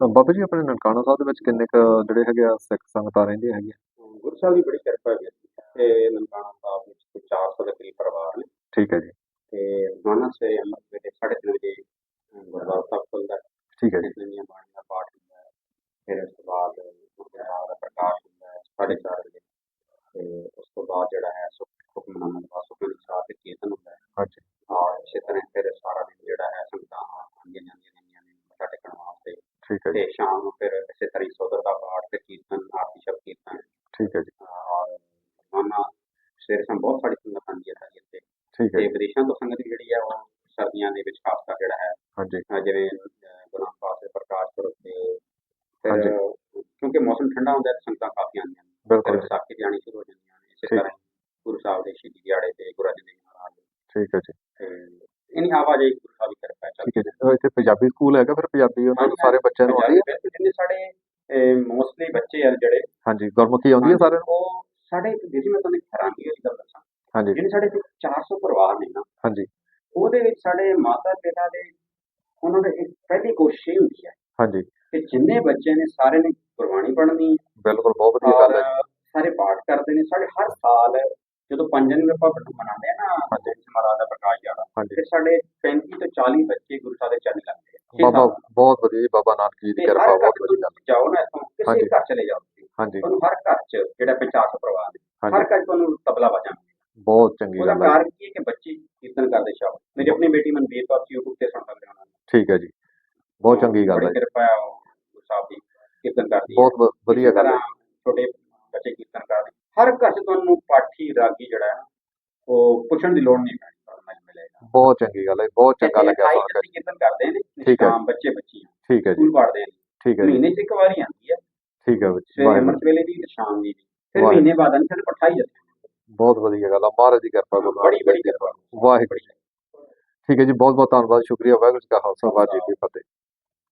ਬਾਬਾ ਜੀ ਆਪਣੇ ਨਨਕਾਣਾ ਸਾਹਿਬ ਦੇ ਵਿੱਚ ਕਿੰਨੇ ਕੁ ਜਿਹੜੇ ਹੈਗੇ ਆ ਸਿੱਖ ਸੰਗਤਾਂ ਰਹਿੰਦੀਆਂ ਹੈਗੀਆਂ? ਗੁਰੂ ਸਾਹਿਬ ਦੀ ਬੜੀ ਕਿਰਪਾ ਹੈ ਤੇ ਨਨਕਾਣਾ ਸਾਹਿਬ ਵਿੱਚ ਕੋਈ 400 ਦੇ ਕਰੀਬ ਪਰਿਵਾਰ ਨੇ। ਠੀਕ ਹੈ ਜੀ। ਤੇ ਰੋਜ਼ਾਨਾ ਸਵੇਰੇ ਅੰਮ੍ਰਿਤ ਵੇਲੇ 3:30 ਵਜੇ ਗੁਰਦੁਆਰਾ ਸਾਹਿਬ ਖੁੱਲਦਾ ਹੈ। ਠੀਕ ਹੈ ਜੀ। ਦੀਆਂ ਬਾਣੀਆਂ ਦਾ ਪਾਠ ਹੁੰਦਾ ਫਿਰ ਉਸ ਤੋਂ ਬਾਅਦ ਗੁਰਦੁਆਰਾ ਦਾ ਪ੍ਰਕਾਸ਼ ਹੁੰਦਾ ਹੈ 4:30 ਵਜੇ। ਤੇ ਉਸ ਤੋਂ ਬਾਅਦ ਜਿਹੜਾ ਹੈ ਸੁਖ ਹੁਕਮਨਾਮਾ ਦਾ ਸੁਖਮਨੀ ਸਾਹਿਬ ਤੇ ਕੀਰਤਨ ਹੁੰਦਾ ਹੈ। ਹਾਂਜੀ ਔਰ ਇਸੇ ਤਰ੍ਹਾਂ ਫਿਰ ਸਾਰਾ ਦਿਨ ਜਿਹੜਾ ਹੈ ਸੰਗਤਾਂ ਆਉਂਦੀਆਂ ਜਾਂਦੀਆਂ ਰਹਿੰਦੀਆਂ ਨੇ ਮੱਥਾ ਟੇਕਣ ਵਾਸਤੇ ਠੀਕ ਹੈ ਜੀ ਤੇ ਸ਼ਾਮ ਨੂੰ ਫਿਰ ਇਸੇ ਤਰ੍ਹਾਂ ਹੀ ਸੋਦਰ ਦਾ ਪਾਠ ਤੇ ਕੀਰਤਨ ਆਰਤੀ ਸ਼ਬਦ ਕੀਰਤਨ। ਠੀਕ ਹੈ ਜੀ। ਔਰ ਰੋਜ਼ਾਨਾ ਸਵੇਰੇ ਸ਼ਾਮ ਬਹੁਤ ਸਾਰੀ ਸੰਗਤ ਆਉਂਦੀ ਹੈ ਸਾਡੀ ਇੱਥੇ। ਠੀਕ ਹੈ ਤੇ ਜੀ। ਵਿਦੇਸ਼ਾਂ ਤੋਂ ਸੰਗਤ ਜਿਹੜੀ ਹੈ ਉਹ ਸਰਦੀਆਂ ਦੇ ਵਿੱਚ ਖਾਸ ਕਰ ਜਿਹੜਾ ਹੈ ਹਾਂਜੀ। ਅਹ ਜਿਵੇਂ ਅਹ ਗੁਰੂ ਨਾਨਕ ਪਾਤਸ਼ਾਹ ਦੇ ਪ੍ਰਕਾਸ਼ ਪੁਰਬ ਤੇ ਫਿਰ ਹਾਂਜੀ। ਕਿਉਂਕਿ ਮੌਸਮ ਠੰਡਾ ਹੁੰਦਾ ਹੈ ਤਾਂ ਸੰਗਤਾਂ ਕਾਫੀ ਆਉਂਦੀਆਂ ਨੇ। ਫਿਰ ਬਿਲਕੁਲ ਜੀ। ਵਿਸਾਖੀ ਤੇ ਆਉਣੀ ਸ਼ੁਰੂ ਹੋ ਜਾਂਦੀਆਂ ਨੇ। ਇਸੇ ਠੀਕ। ਤਰ੍ਹਾਂ ਹੀ ਗੁਰੂ ਸਾਹਿਬ ਦੇ ਸ਼ਹੀਦੀ ਦਿਹਾੜੇ ਤੇ ਗੁਰੂ ਅਰਜਨ ਦੇਵ ਮਹਾਰਾਜ। ਦੇ ਠੀਕ ਹੈ ਜੀ। ਤੇ ਇਨੀ ਆਵਾਜਾਈ ਠੀਕ ਹੈ ਜੀ ਇੱਥੇ ਪੰਜਾਬੀ ਸਕੂਲ ਹੈਗਾ ਫਿਰ ਪੰਜਾਬੀ ਉਹਨਾਂ ਨੂੰ ਸਾਰੇ ਬੱਚਿਆਂ ਨੂੰ ਆਉਂਦੀ ਹੈ। ਜਿੰਨੇ ਸਾਡੇ ਮੋਸਟਲੀ ਬੱਚੇ ਆ ਜਿਹੜੇ। ਹਾਂਜੀ ਗੁਰਮੁਖੀ ਆਉਂਦੀ ਹੈ ਸਾਰਿਆਂ ਨੂੰ। ਉਹ ਸਾਡੇ ਦੀਦੀ ਮੈਂ ਤੁਹਾਨੂੰ ਹੈਰਾਨੀ ਵਾਲੀ ਗੱਲ ਦੱਸਾਂ। ਹਾਂਜੀ। ਜਿਹੜੇ ਸਾਡੇ ਇੱਥੇ 400 ਪਰਿਵਾਰ ਨੇ ਨਾ ਹਾਂਜੀ। ਉਹਦੇ ਵਿੱਚ ਸਾਡੇ ਮਾਤਾ ਪਿਤਾ ਦੇ ਉਹਨਾਂ ਦੇ ਇੱਕ ਪਹਿਲੀ ਕੋਸ਼ਿਸ਼ ਇਹ ਹੁੰਦੀ ਹੈ। ਹਾਂਜੀ। ਕਿ ਜਿੰਨੇ ਬੱਚੇ ਨੇ ਸਾਰੇ ਨੇ ਗੁਰਬਾਣੀ ਪੜ੍ਹਨੀ ਬਿਲਕੁਲ ਬਹੁਤ ਵਧੀਆ ਗੱਲ ਹੈ। ਸਾਰੇ ਪਾਠ ਕਰਦੇ ਨੇ। ਸਾਡੇ ਹਰ ਸਾਲ ਜਦੋਂ ਪੰਜਨ ਵੀ ਆਪਾਂ ਮਨਾਉਂਦੇ ਆ ਨਾ। ਮਹਾਰਾਜ ਦਾ ਪ੍ਰਕਾਸ਼ ਹਾਂਜੀ। ਫਿਰ ਸਾਡੇ 35 ਤੋਂ 40 ਬੱਚੇ ਗੁਰੂ ਸਾਹਿਬ ਦੇ ਚਰਨ ਲੱਗਦੇ ਆ। ਬਾਬਾ। ਬਹੁਤ ਵਧੀਆ ਜੀ ਬਾਬਾ ਨਾਨਕ ਜੀ ਦੀ ਕਿਰਪਾ ਬਹੁਤ ਵਧੀਆ ਗੱਲ। ਜਾਓ ਨਾ ਇੱਥੋਂ। ਕਿਸੇ ਘਰ ਚਲੇ ਜਾਓ ਹਾਂਜੀ। ਤੁਹਾਨੂੰ ਹਰ ਘਰ 'ਚ ਜਿਹੜਾ 50 ਪਰਿਵਾਰ ਨੇ ਹਰ ਘਰ ਤੁਹਾਨੂੰ ਤਬਲਾ ਵਜਾਉਂਦੇ ਬਹੁਤ ਚੰਗੀ ਉਹਦਾ ਗੱਲ ਹੈ। ਕਾਰਨ ਕੀ ਹੈ ਕਿ ਬੱਚੇ ਕੀਰਤਨ ਕਰਦੇ ਸ਼ਬਦ ਮੇਰੀ ਆਪਣੀ ਬੇਟੀ ਮਨਵੀਰ ਕੌਰ YouTube ਤੇ ਸੁਣ ਸਕਦੇ ਉਹਨਾਂ ਠੀਕ ਹੈ ਜੀ। ਬਹੁਤ ਚੰਗੀ ਗੱਲ ਹੈ। ਕਿਰਪਾ ਉਹ ਗੁਰੂ ਸਾਹਿਬ ਦੀ ਕੀਰਤਨ ਕਰਦੀ ਬਹੁਤ ਵਧੀਆ ਗੱਲ ਹੈ। ਛੋਟੇ ਬੱਚੇ ਕੀਰਤਨ ਕਰਦੇ। ਹਰ ਘਰ 'ਚ ਤੁਹਾਨੂੰ ਪਾਠੀ ਰਾਗੀ ਜਿਹੜਾ ਉਹ ਪੁੱਛਣ ਦੀ ਲੋੜ ਨਹੀਂ ਪੈਣੀ। ਬਹੁਤ ਚੰਗੀ ਗੱਲ ਹੈ ਬਹੁਤ ਚੰਗਾ ਲੱਗਿਆ ਸੁਣ ਕੇ। ਕੀਰਤਨ ਕਰਦੇ ਨੇ ਠੀਕ ਹੈ। ਸ਼ਾਮ ਬੱਚੇ ਬੱਚੀਆਂ ਠੀਕ ਹੈ ਜੀ। ਸਕੂਲ ਪੜ੍ਹਦੇ ਨੇ। ਠੀਕ ਹੈ ਜੀ। ਮਹੀਨੇ 'ਚ ਇੱਕ ਵਾਰੀ ਆਉਂਦੀ ਹੈ। ਠੀਕ ਹੈ ਬੱਚੀ ਸਵੇਰੇ ਵਾਹਿਗੁਰੂ। ਅੰਮ੍ਰਿਤ ਵੇਲੇ ਦੀ ਤੇ ਸ਼ਾਮ ਦੀ ਵੀ। ਫਿਰ ਵਾਹਿਗੁਰੂ। ਮਹੀਨੇ ਬਾਅਦ ਅੰਦਰ ਪਠਾਈ ਜਾਂਦੇ ਬਹੁਤ ਵਧੀਆ ਗੱਲ ਆ ਮਹਾਰਾਜ ਦੀ ਕਿਰਪਾ ਗੁਰੂ ਬੜੀ ਨਾਨਕ ਬੜੀ ਦੇਵ ਜੀ ਦੀ। ਕਿਰਪਾ। ਵਾਹਿਗੁਰੂ। ਠੀਕ ਹੈ ਜੀ ਬਹੁਤ ਬਹੁਤ ਧੰਨਵਾਦ ਸ਼ੁਕਰੀਆ ਵਾਹਿਗੁਰੂ ਜੀ ਕਾ ਖਾਲਸਾ ਵਾਹਿਗੁਰੂ ਜੀ ਕੀ ਫਤਿਹ।